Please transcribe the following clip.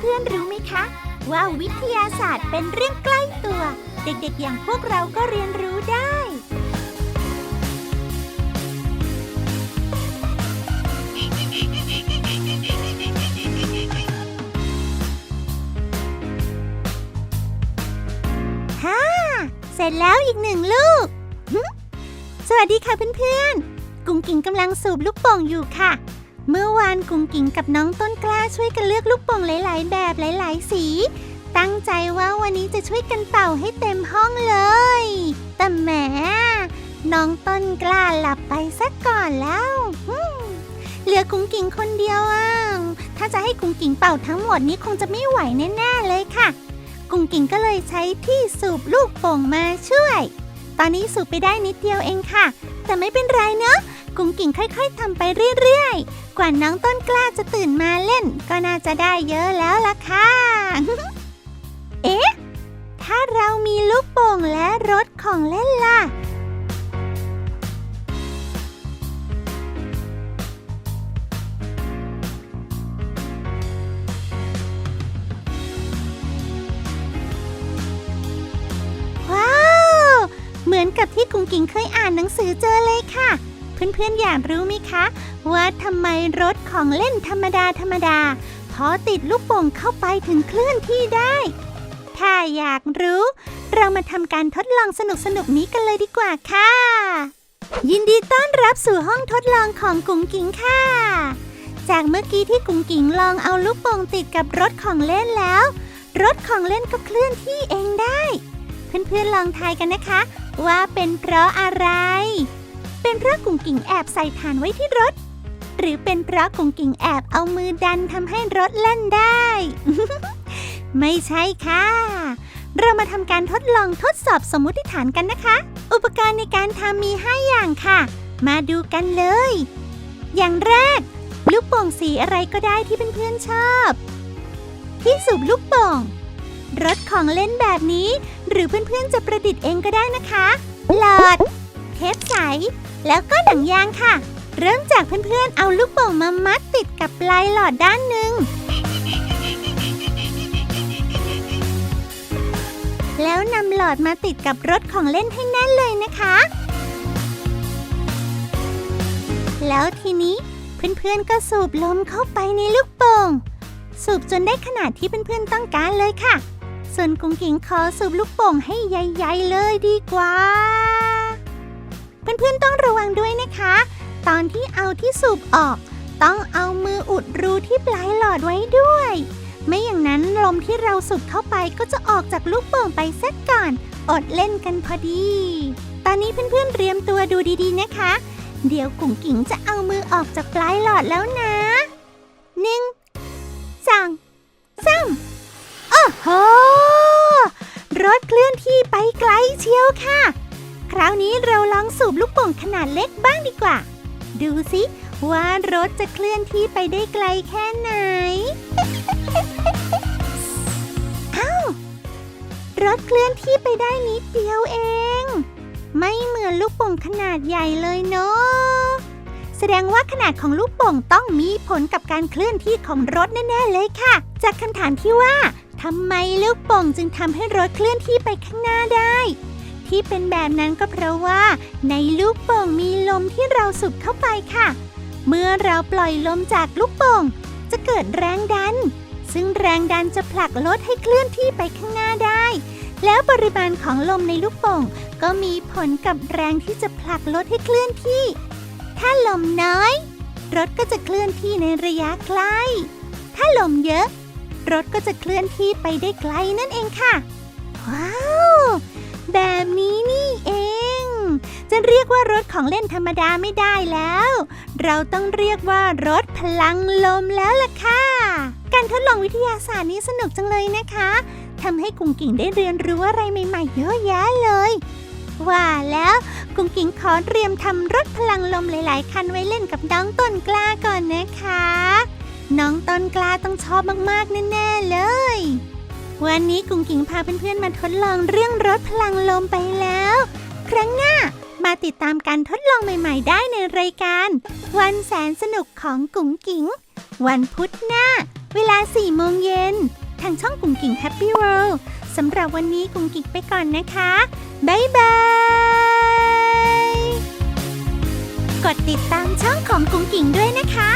เพื่อนๆรู้ไหมคะ ว่าวิทยาศาสตร์เป็นเรื่องใกล้ตัว เด็กๆอย่างพวกเราก็เรียนรู้ได้ ฮ่า เสร็จแล้วอีกหนึ่งลูก สวัสดีค่ะเพื่อนๆ กุ้งกิ่งกำลังสูบลูกโป่งอยู่ค่ะ เมื่อวานกุ้งกิ่งกับน้องต้นกล้าช่วยกันเลือกลูกโป่งหลาย ๆ แบบหลาย ๆ สี ตั้งใจว่าวันนี้จะช่วยกันเป่าให้เต็มห้องเลย แต่แหมน้องต้นกล้าหลับไปซะก่อนแล้วเหลือกุ้งกิ่งคนเดียวอะถ้าจะให้กุ้งกิ่งเป่าทั้งหมดนี้คงจะไม่ไหวแน่ๆเลยค่ะ กุ้งกิ่งก็เลยใช้ที่สูบลูกโป่งมาช่วย ตอนนี้สูบไปได้นิดเดียวเองค่ะ แต่ไม่เป็นไรเนอะ กุ้งกิ่งค่อยๆทำไปเรื่อยๆ กว่าน้องต้นกล้าจะตื่นมาเล่น ก็น่าจะได้เยอะแล้วล่ะค่ะ เอ๊ะ ถ้าเรามีลูกโป่งและรถของเล่นล่ะว้าวเหมือนกับที่กุ้งกิ่งเคยอ่านหนังสือเจอเลยค่ะ เพื่อนๆอยากรู้ไหมคะ ว่าทำไมรถของเล่นธรรมดาธรรมดาพอติดลูกโป่งเข้าไปถึงเคลื่อนที่ได้ ถ้าอยากรู้ เรามาทำการทดลองสนุกๆนี้กันเลยดีกว่าค่ะ ยินดีต้อนรับสู่ห้องทดลองของกุ้งกิงค่ะ จากเมื่อกี้ที่กุ้งกิงลองเอาลูกโป่งติดกับรถของเล่นแล้ว รถของเล่นก็เคลื่อนที่เองได้ เพื่อนๆลองทายกันนะคะ ว่าเป็นเพราะอะไร เป็นเพราะกุ้งกิ่งแอบใส่ฐานไว้ที่รถ หรือเป็นเพราะกุ้งกิ่งแอบเอามือดันทำให้รถเล่นได้ ไม่ใช่ค่ะ เรามาทำการทดลองทดสอบสมมติฐานกันนะคะ อุปกรณ์ในการทำมี 5 อย่างค่ะ มาดูกันเลย อย่างแรก ลูกโป่งสีอะไรก็ได้ที่เพื่อนๆชอบ ที่สูบลูกโป่งรถของเล่นแบบนี้ หรือเพื่อนๆจะประดิษฐ์เองก็ได้นะคะ หลอด เทปใส แล้วก็หนังยางค่ะ เริ่มจากเพื่อนๆ เอาลูกโป่งมามัดติดกับปลายหลอดด้านหนึ่ง แล้วนำหลอดมาติดกับรถของเล่นให้แน่นเลยนะคะ แล้วทีนี้เพื่อนๆ ก็สูบลมเข้าไปในลูกโป่ง สูบจนได้ขนาดที่เพื่อนๆ ต้องการเลยค่ะ ส่วนกุ้งกิงขอสูบลูกโป่งให้ใหญ่ๆ เลยดีกว่า เพื่อนๆต้องระวังด้วยนะคะ ตอนที่เอาที่สูบออก ต้องเอามืออุดรูที่ปลายหลอดไว้ด้วย ไม่อย่างนั้นลมที่เราสูบเข้าไปก็จะออกจากลูกโป่งไปซะก่อน อดเล่นกันพอดี ตอนนี้เพื่อนๆเตรียมตัวดูดีๆนะคะ เดี๋ยวกุ้งกิ๋งจะเอามือออกจากปลายหลอดแล้วนะหนึ่งสองสามโอ้โหรถเคลื่อนที่ไปไกลเชียวค่ะ คราวนี้เราลองสูบลูกโป่งขนาดเล็กบ้างดีกว่า ดูสิว่ารถจะเคลื่อนที่ไปได้ไกลแค่ไหน อ้าว รถเคลื่อนที่ไปได้นิดเดียวเอง ไม่เหมือนลูกโป่งขนาดใหญ่เลยเนาะ แสดงว่าขนาดของลูกโป่งต้องมีผลกับการเคลื่อนที่ของรถแน่ๆเลยค่ะ จากคำถามที่ว่าทำไมลูกโป่งจึงทำให้รถเคลื่อนที่ไปข้างหน้าได้ ที่เป็นแบบนั้นก็เพราะว่า ในลูกโป่งมีลมที่เราสูบเข้าไปค่ะ เมื่อเราปล่อยลมจากลูกโป่ง จะเกิดแรงดัน ซึ่งแรงดันจะผลักรถให้เคลื่อนที่ไปข้างหน้าได้ แล้วปริมาณของลมในลูกโป่ง ก็มีผลกับแรงที่จะผลักรถให้เคลื่อนที่ ถ้าลมน้อย รถก็จะเคลื่อนที่ในระยะใกล้ถ้าลมเยอะ รถก็จะเคลื่อนที่ไปได้ไกลนั่นเองค่ะ ว่ารถของเล่นธรรมดาไม่ได้แล้ว เราต้องเรียกว่ารถพลังลมแล้วล่ะค่ะ การทดลองวิทยาศาสตร์นี้สนุกจังเลยนะคะทำให้กุ้งกิ่งได้เรียนรู้อะไรใหม่ๆเยอะแยะเลย ว่าแล้วกุ้งกิ่งขอเตรียมทำรถพลังลมหลายๆ คันไว้เล่นกับน้องต้นกล้าก่อนนะคะ น้องต้นกล้าต้องชอบมากๆแน่ๆเลย วันนี้กุ้งกิ่งพาเพื่อนๆมาทดลองเรื่องรถพลังลมไปแล้ว ครั้งหน้า มาติดตามการทดลองใหม่ ๆ ได้ในรายการ วันแสนสนุกของกุ้งกิ๋ง วันพุธหน้า เวลา4โมงเย็น ทางช่องกุ้งกิ๋งแฮปปี้เวิลด์สำหรับวันนี้กุ้งกิ๋งไปก่อนนะคะ บ๊ายบาย กดติดตามช่องของกุ้งกิ๋งด้วยนะคะ